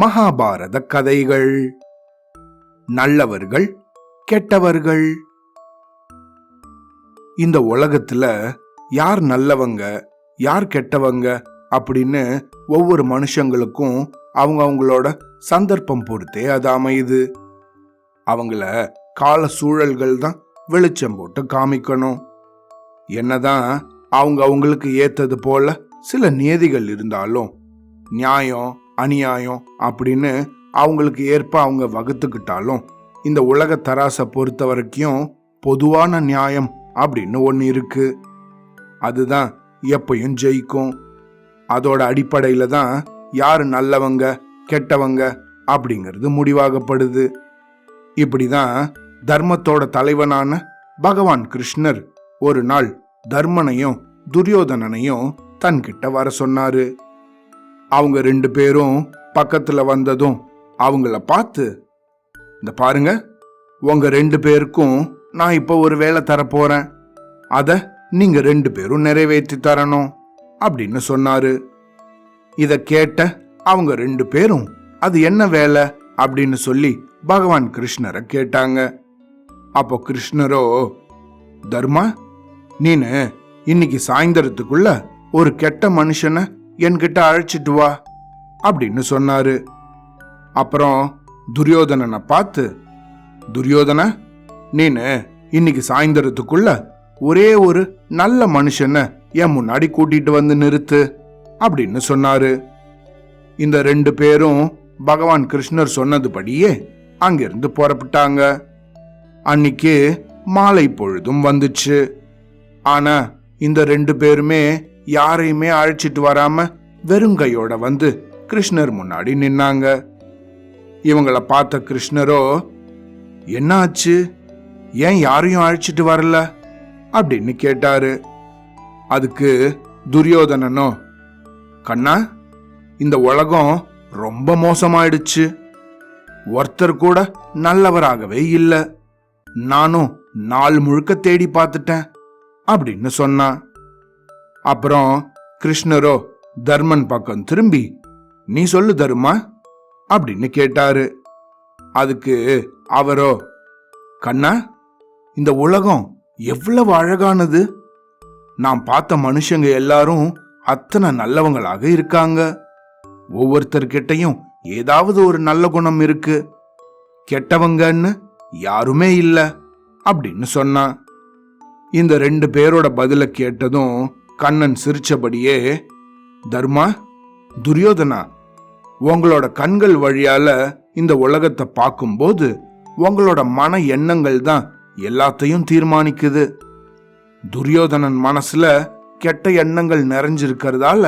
மகாபாரத கதைகள். நல்லவர்கள் கெட்டவர்கள். இந்த உலகத்துல யார் நல்லவங்க யார் கெட்டவங்க அப்படின்னு ஒவ்வொரு மனுஷங்களுக்கும் அவங்க அவங்களோட சந்தர்ப்பம் பொறுத்தே அது அமையுது. அவங்கள கால சூழல்கள் தான் வெளிச்சம் போட்டு காமிக்கணும். என்னதான் அவங்க அவங்களுக்கு ஏத்தது போல சில நியதிகள் இருந்தாலும் நியாயம் அநியாயம் அப்படின்னு அவங்களுக்கு ஏற்ப அவங்க வகுத்துக்கிட்டாலும் இந்த உலக தராசை பொறுத்த வரைக்கும் பொதுவான நியாயம் அப்படின்னு ஒன்று இருக்கு. அதுதான் எப்பையும் ஜெயிக்கும். அதோட அடிப்படையில் தான் யார் நல்லவங்க கெட்டவங்க அப்படிங்கிறது முடிவாகப்படுது. இப்படி தான் தர்மத்தோட தலைவனான பகவான் கிருஷ்ணர் ஒரு நாள் தர்மனையும் துரியோதனனையும் தன்கிட்ட வர சொன்னாரு. அவங்க ரெண்டு பேரும் பக்கத்துல வந்ததும் அவங்கள பார்த்து இந்த பாருங்க உங்க ரெண்டு பேருக்கும் நான் இப்போ ஒரு வேலை தரப்போறேன் அத நீங்க ரெண்டு பேரும் நிறைவேற்றி தரணும் அப்படின்னு சொன்னாரு. இத கேட்ட அவங்க ரெண்டு பேரும் அது என்ன வேலை? அப்படின்னு சொல்லி பகவான் கிருஷ்ணரை கேட்டாங்க. அப்போ கிருஷ்ணரோ தர்மா நீனு இன்னைக்கு சாயந்தரத்துக்குள்ள ஒரு கெட்ட மனுஷனை என்கிட்ட அழைச்சிட்டு வா அப்படின்னு சொன்னாரு. அப்புறம் துரியோதனனை பார்த்து துரியோதன நீனு இன்னைக்கு சாயந்தரத்துக்குள்ள ஒரே ஒரு நல்ல மனுஷனை என் முன்னாடி கூட்டிட்டு வந்து நிறுத்து அப்படின்னு சொன்னாரு. இந்த ரெண்டு பேரும் பகவான் கிருஷ்ணர் சொன்னதுபடியே அங்கிருந்து புறப்பட்டாங்க. அன்னைக்கு மாலை பொழுதும் வந்துச்சு. ஆனா இந்த ரெண்டு பேருமே யாரையுமே அழைச்சிட்டு வராம வெறுங்கையோட வந்து கிருஷ்ணர் முன்னாடி நின்னாங்க. இவங்கள பார்த்த கிருஷ்ணரோ என்ன ஆச்சு ஏன் யாரையும் அழைச்சிட்டு வரல? அப்படின்னு கேட்டாரு. அதுக்கு துரியோதனனோ கண்ணா இந்த உலகம் ரொம்ப மோசமாயிடுச்சு. ஒருத்தர் கூட நல்லவராகவே இல்லை. நானும் நாள் முழுக்க தேடி பார்த்துட்டேன் அப்படின்னு சொன்னான். அப்புறம் கிருஷ்ணரோ தர்மன் பக்கம் திரும்பி நீ சொல்லு தருமா? அப்படின்னு கேட்டாரு. அதுக்கு அவரோ கண்ணா இந்த உலகம் எவ்வளவு அழகானது. நான் பார்த்த மனுஷங்க எல்லாரும் அத்தனை நல்லவங்களாக இருக்காங்க. ஒவ்வொருத்தர்கிட்டையும் ஏதாவது ஒரு நல்ல குணம் இருக்கு. கெட்டவங்கன்னு யாருமே இல்லை அப்படின்னு சொன்னான். இந்த ரெண்டு பேரோட பதில கேட்டதும் கண்ணன் சிரிச்சபடியே தர்மா துரியோதனா உங்களோட கண்கள் வழியால இந்த உலகத்தை பார்க்கும்போது உங்களோட மன எண்ணங்கள் தான் எல்லாத்தையும் தீர்மானிக்குது. துரியோதனன் மனசுல கெட்ட எண்ணங்கள் நிறைஞ்சிருக்கிறதால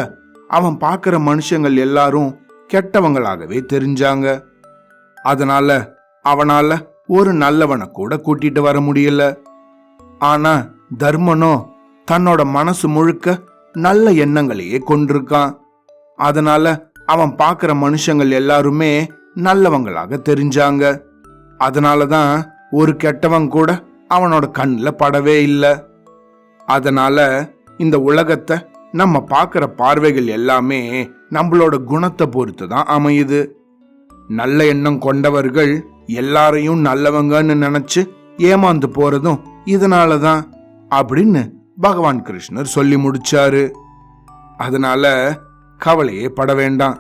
அவன் பார்க்குற மனுஷங்கள் எல்லாரும் கெட்டவங்களாகவே தெரிஞ்சாங்க. அதனால அவனால ஒரு நல்லவனை கூட கூட்டிட்டு வர முடியல. ஆனா தர்மனோ தன்னோட மனசு முழுக்க நல்ல எண்ணங்களையே கொண்டிருக்கான். அதனால அவன் பார்க்குற மனுஷங்கள் எல்லாருமே நல்லவங்களாக தெரிஞ்சாங்க. அதனால தான் ஒரு கெட்டவன் கூட அவனோட கண்ணில் படவே இல்லை. அதனால இந்த உலகத்தை நம்ம பார்க்குற பார்வைகள் எல்லாமே நம்மளோட குணத்தை பொறுத்து தான் அமையுது. நல்ல எண்ணம் கொண்டவர்கள் எல்லாரையும் நல்லவங்கன்னு நினச்சி ஏமாந்து போகிறதும் இதனால தான் அப்படின்னு பகவான் கிருஷ்ணர் சொல்லி முடிச்சாரு. அதனால கவலையே பட வேண்டாம்.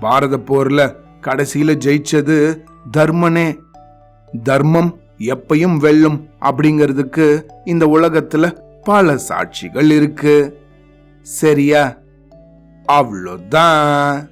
பாரத போர்ல கடைசியில ஜெயிச்சது தர்மனே. தர்மம் எப்பையும் வெல்லும் அப்படிங்கிறதுக்கு இந்த உலகத்துல பல சாட்சிகள் இருக்கு. சரியா? அவ்வளோதான்